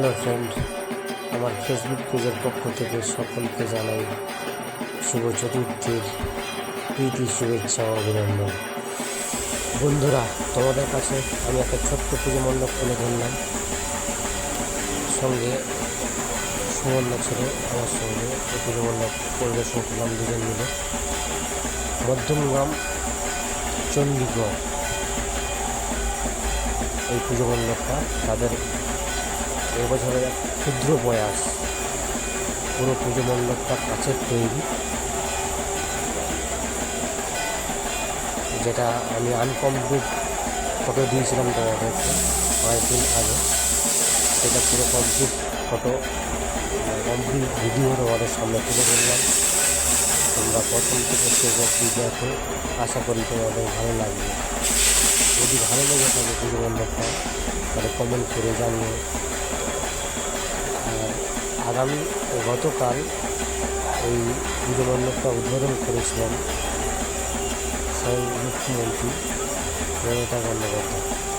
Hello friend আমার Facebook পেজের পক্ষ থেকে সকলকে জানাই শুভ চতুর্থীর প্রীতি, শুভেচ্ছা ও অভিনন্দন। বন্ধুরা, তোমাদের কাছে আমি একটা ছোট্ট পুজো মণ্ডপ তুলে ধরলাম। সঙ্গে সুবর্ণ ছিল আমার সঙ্গে। এই পুজো মণ্ডপ পরিদর্শন করলাম দুজন মিলে। মধ্যমগ্রাম চণ্ডীগড়। এই পুজো মণ্ডপটা তাদের এবছরের এক ক্ষুদ্র প্রয়াস। পুরো পুজো মণ্ডপটা কাছের তৈরি। যেটা আমি আনকমপ্লিট ফটো দিয়েছিলাম তোমাদেরকে কয়েকদিন আগে। সেটা পুরো কমপ্লিট ফটো কমপ্লিট ভিডিও তোমাদের সামনে তুলে ধরলাম। তোমরা প্রথম থেকে অব্দি দেখো। আশা করি তোমাদের ভালো লাগবে। যদি ভালো লেগে থাকে পুজো মণ্ডপটা, তাহলে কমেন্ট করে আর আগামী গতকাল এই পুজো উদ্বোধন করেছিলেন স্বয়ং মুখ্যমন্ত্রী মমতা বন্দ্যোপাধ্যায়।